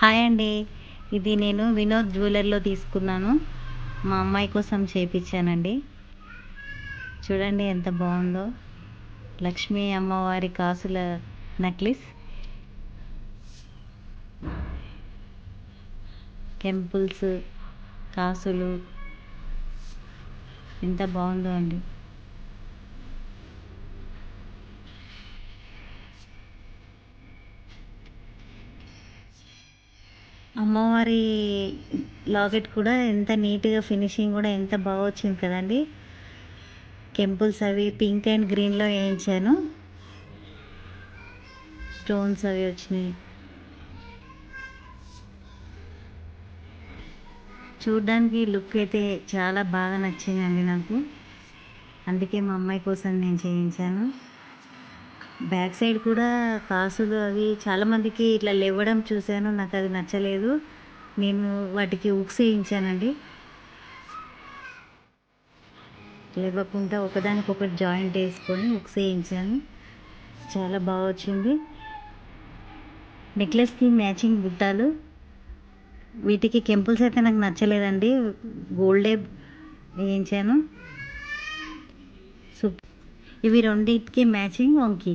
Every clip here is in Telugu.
హాయ్ అండి. ఇది నేను వినోద్ జ్యువెలర్లో తీసుకున్నాను. మా అమ్మాయి కోసం చేయించానండి చూడండి ఎంత బాగుందో. లక్ష్మీ అమ్మవారి కాసుల నెక్లెస్. టెంపుల్స్ కాసులు. ఎంత బాగుందో అండి. అమ్మవారి లాకెట్ కూడా ఎంత నీట్గా ఫినిషింగ్ కూడా ఎంత బాగా వచ్చింది కదండి. కెంపుల్స్ అవి పింక్ అండ్ గ్రీన్లో వేయించాను. స్టోన్స్ అవి వచ్చినాయి. చూడ్డానికి లుక్ అయితే చాలా బాగా నచ్చిందండి నాకు. అందుకే మా అమ్మాయి కోసం నేను చేయించాను. బ్యాక్ సైడ్ కూడా కాసులు అవి చాలామందికి ఇట్లా లేవడం చూశాను నాకు అది నచ్చలేదు. నేను వాటికి ఉక్స్ వేయించానండి లేవకుండా ఒకదానికొకటి జాయింట్ వేసుకొని ఉక్స్ వేయించాను చాలా బాగా వచ్చింది. నెక్లెస్కి మ్యాచింగ్ బుట్టాలు. వీటికి కెంపుల్స్ అయితే నాకు నచ్చలేదండి. గోల్డే వేయించాను. సూప్ ఇవి రెండింటికి మ్యాచింగ్ వంకి.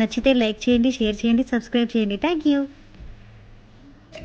నచ్చితే లైక్ చేయండి షేర్ చేయండి సబ్స్క్రైబ్ చేయండి. Thank you